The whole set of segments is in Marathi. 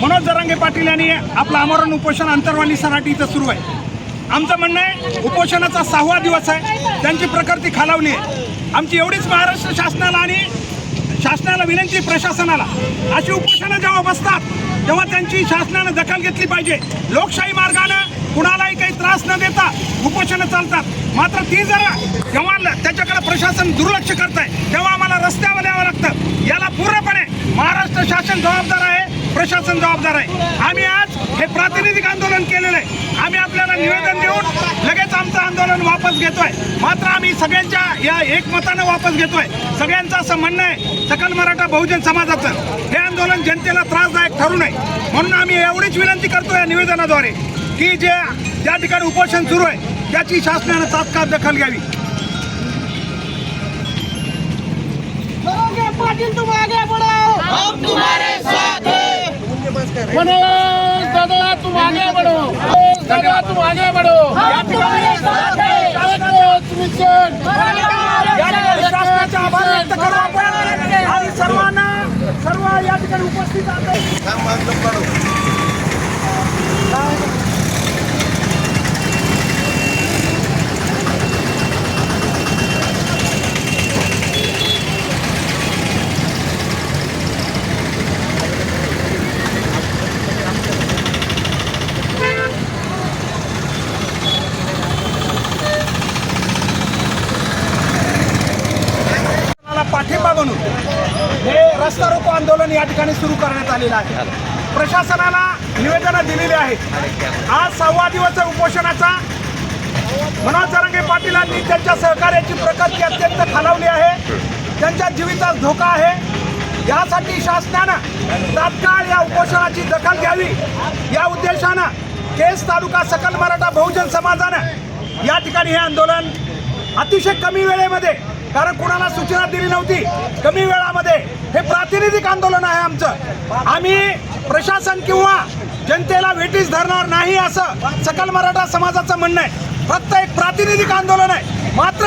मनोज जरांगे पाटील यांनी आपलं आमरण उपोषण अंतरवाली सराटी इथं सुरू आहे. आमचं म्हणणं आहे उपोषणाचा सहावा दिवस आहे. त्यांची प्रकृती खालावली आहे. आमची एवढीच महाराष्ट्र शासनाला आणि शासनाला विनंती प्रशासनाला. अशी उपोषणं जेव्हा बसतात तेव्हा त्यांची शासनानं दखल घेतली पाहिजे. लोकशाही मार्गानं कुणालाही काही त्रास न देता उपोषणं चालतात. मात्र ती जर जेव्हा त्याच्याकडे प्रशासन दुर्लक्ष करत आहे तेव्हा आम्हाला रस्त्यावर यावं लागतं याला पूर्णपणे महाराष्ट्र शासन जबाबदार आहे प्रशासन जबाबदार आहे. आम्ही आज हे प्रातिनिधिक आंदोलन केलेलं आहे. आम्ही आपल्याला निवेदन देऊन लगेच आमचं आंदोलन वापस घेतोय. मात्र आम्ही सगळ्यांच्या या एकमतानं वापस घेतोय. सगळ्यांचं असं म्हणणं आहे सकल मराठा बहुजन समाजाचं हे आंदोलन जनतेला त्रासदायक ठरू नये. म्हणून आम्ही एवढीच विनंती करतो या निवेदनाद्वारे की जे ज्या ठिकाणी उपोषण सुरू आहे त्याची शासनानं तात्काळ दखल घ्यावी. पाटिल तुम आगे बढ़ो हम तुम्हारे साथ हैं. मनोज दादा तुम आगे बढ़ो मनोज दादा तुम आगे बढ़ो सर्वांना सर्व या ठिकाणी उपस्थित आहे आंदोलनाला पाठिंबा म्हणून हे रस्ता रोको आंदोलन या ठिकाणी सुरू करण्यात आलेलं आहे. प्रशासनाला निवेदनं दिलेली आहेत. आज सव्वा दिवस उपोषणाचा. मनोज जरांगे पाटीलांनी त्यांच्या सहकार्याची प्रकृती अत्यंत खालावली आहे. त्यांच्या जीवितास धोका आहे. यासाठी शासनानं तात्काळ या उपोषणाची दखल घ्यावी. या उद्देशानं केस तालुका सकल मराठा बहुजन समाजानं या ठिकाणी हे आंदोलन अतिशय कमी वेळेमध्ये कारण कुणाला सूचना दिली नव्हती. कमी वेळामध्ये प्रातिनिधिक आंदोलन आहे आमचं. आम्ही प्रशासन किंवा जनतेला वेटीस धरणार नाही असं सकल मराठा समाजाचं म्हणणं आहे. फक्त एक प्रातिनिधिक आंदोलन आहे. मात्र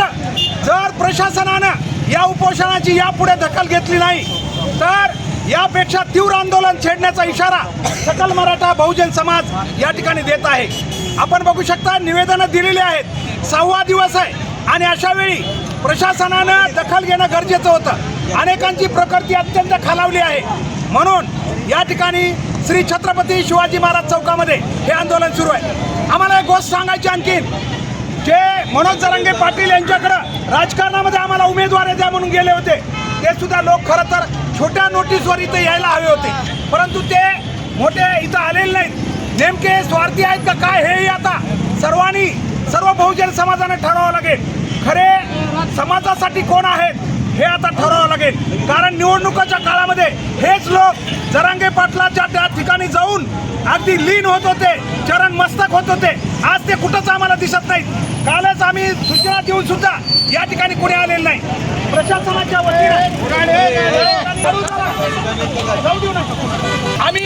जर प्रशासनानं या उपोषणाची यापुढे दखल घेतली नाही तर यापेक्षा तीव्र आंदोलन छेडण्याचा इशारा सकल मराठा बहुजन समाज या ठिकाणी देत आहे. आपण बघू शकता निवेदनं दिलेली आहेत. सहावा दिवस आहे. आणि अशा वेळी प्रशासनानं दखल घेणं गरजेचं होतं. अनेकांची प्रकृती अत्यंत खालावली आहे. म्हणून या ठिकाणी श्री छत्रपती शिवाजी महाराज चौकामध्ये हे आंदोलन सुरू आहे. आम्हाला एक गोष्ट सांगायची आणखीन. जे मनोज जरांगे पाटील यांच्याकडं राजकारणामध्ये आम्हाला उमेदवार द्या म्हणून गेले होते. ते सुद्धा लोक खरं तर छोट्या नोटीसवर इथं यायला हवे होते. परंतु ते मोठे इथं आलेले नाहीत. नेमके स्वार्थी आहेत का काय हेही आता सर्वांनी सर्व बहुजन समाजाने ठरवावं लागेल. खरे समाजासाठी कोण आहेत? हे आता ठरवावं लागेल. कारण निवडणुकाच्या काळामध्ये हेच लोक जरांगे पाटलाच्या त्या ठिकाणी जाऊन अगदी लीन होत होते चरण मस्तक होत होते. आज ते कुठंच आम्हाला दिसत नाहीत. कालच आम्ही सूचना देऊन सुद्धा या ठिकाणी कुणी आलेलं नाही. प्रशासनाच्या वतीने जाऊ देऊ आम्ही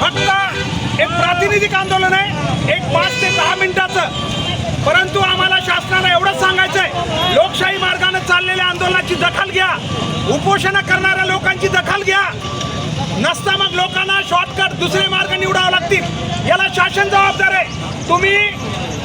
फक्त एक प्रातिनिधिक आंदोलन आहे. एक पाच ते दहा मिनिटाचं. परंतु आम्हाला शासनाला एवढंच सांगायचं आहे लोकशाही मार्गाने चाललेल्या आंदोलन दखल घ्या. उपोषणं करणाऱ्या लोकांची दखल घ्या. नसता मग लोकांना शॉर्टकट दुसरे मार्ग निवडावे लागतील. याला शासन जबाबदार आहे. तुम्ही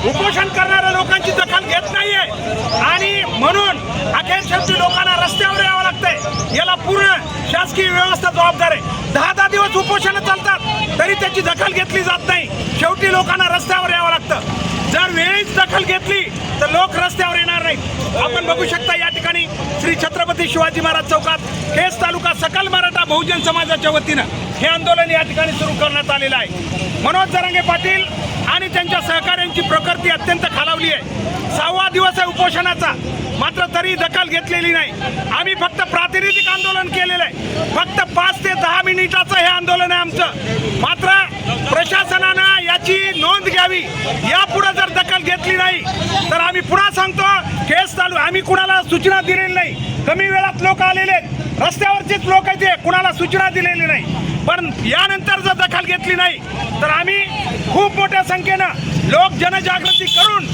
उपोषण करणाऱ्या लोकांची दखल घेत नाहीये. आणि म्हणून अखेर शेवटी लोकांना रस्त्यावर यावं लागतंय. याला पूर्ण शासकीय व्यवस्था जबाबदार आहे. दहा दहा दिवस उपोषण चालतात तरी त्याची दखल घेतली जात नाही. शेवटी लोकांना रस्त्यावर यावं लागतं. जर वेळीच दखल घेतली तर लोक रस्त्यावर येणार नाहीत. आपण बघू शकता या ठिकाणी श्री छत्रपती शिवाजी महाराज चौकात केस तालुका सकल मराठा बहुजन समाजाच्या वतीनं हे आंदोलन या ठिकाणी सुरू करण्यात आलेलं आहे. मनोज जरांगे पाटील आणि त्यांच्या ची प्रकृती अत्यंत खालावली आहे. सहावा दिवस आहे उपोषणाचा. मात्र तरी दखल घेतलेली नाही. आम्ही फक्त प्रातिनिधिक आंदोलन केलेलं आहे. फक्त पाच ते दहा मिनिटाचं हे आंदोलन आहे आमचं. मात्र प्रशासनानं याची नोंद घ्यावी. यापुढे जर दखल घेतली नाही तर आम्ही पुन्हा सांगतो केस चालू. आम्ही कुणाला सूचना दिलेली नाही. कमी वेळात लोक आलेले आहेत. रस्त्यावरचेच लोक आहेत ते. कुणाला सूचना दिलेली नाही. पण यानंतर जर दखल घेतली नाही तर आम्ही खूप मोठ्या संख्येनं लोक जनजागृती करून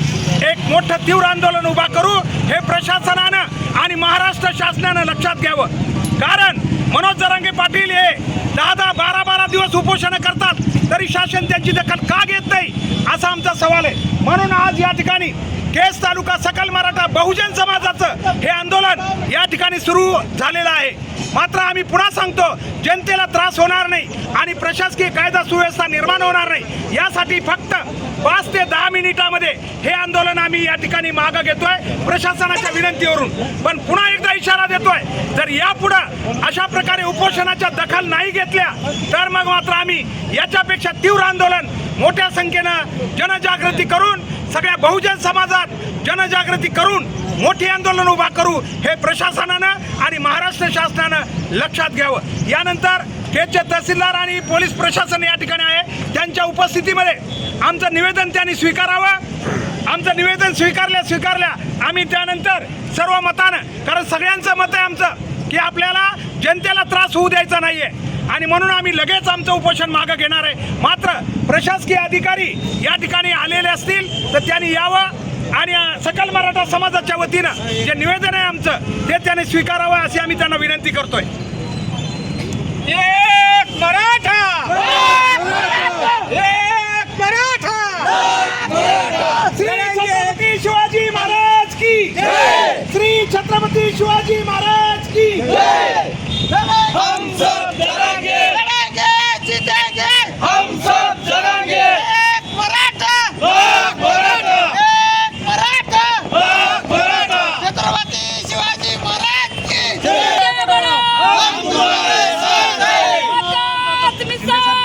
एक मोठं तीव्र आंदोलन उभा करू हे प्रशासनानं आणि महाराष्ट्र शासनानं लक्षात घ्यावं. कारण मनोज जरांगे पाटील हे दहा दहा बारा बारा दिवस उपोषणं करतात तरी शासन त्यांची दखल का घेत नाही? असा आमचा सवाल आहे. म्हणून आज या ठिकाणी केस तालुका सकल मराठा बहुजन समाजाचं हे आंदोलन या ठिकाणी सुरू झालेलं आहे. मात्र आम्ही पुन्हा सांगतो जनतेला त्रास होणार नाही आणि प्रशासकीय कायदा सुव्यवस्था निर्माण होणार नाही. यासाठी फक्त पाच ते दहा मिनिटामध्ये हे आंदोलन आम्ही या ठिकाणी मागं घेतोय. प्रशासनाच्या विनंतीवरून. पण पुन्हा एकदा इशारा देतोय जर यापुढं अशा प्रकारे उपोषणाच्या दखल नाही घेतल्या तर मग मात्र आम्ही याच्यापेक्षा तीव्र आंदोलन मोठ्या संख्येनं जनजागृती करून सगळ्या बहुजन समाजात जनजागृती करून मोठी आंदोलन उभा करू हे प्रशासनानं आणि महाराष्ट्र शासनानं लक्षात घ्यावं. यानंतर केचे तहसीलदार आणि पोलीस प्रशासन या ठिकाणी आहे. त्यांच्या उपस्थितीमध्ये आमचं निवेदन त्यांनी स्वीकारावं. आमचं निवेदन स्वीकारल्या स्वीकारल्या आम्ही त्यानंतर सर्व मतानं कारण सगळ्यांचं मत आहे आमचं की आपल्याला जनतेला त्रास होऊ द्यायचा नाही आहे आणि म्हणून आम्ही लगेच आमचं उपोषण मागं घेणार आहे. मात्र प्रशासकीय अधिकारी या ठिकाणी आलेले असतील तर त्यांनी यावं आणि सकल मराठा समाजाच्या वतीनं जे निवेदन आहे आमचं ते त्याने स्वीकारावं अशी आम्ही त्यांना विनंती करतोय. एक मराठा! एक मराठा! श्री छत्रपती शिवाजी महाराज की श्री छत्रपती शिवाजी महाराज की Thursday!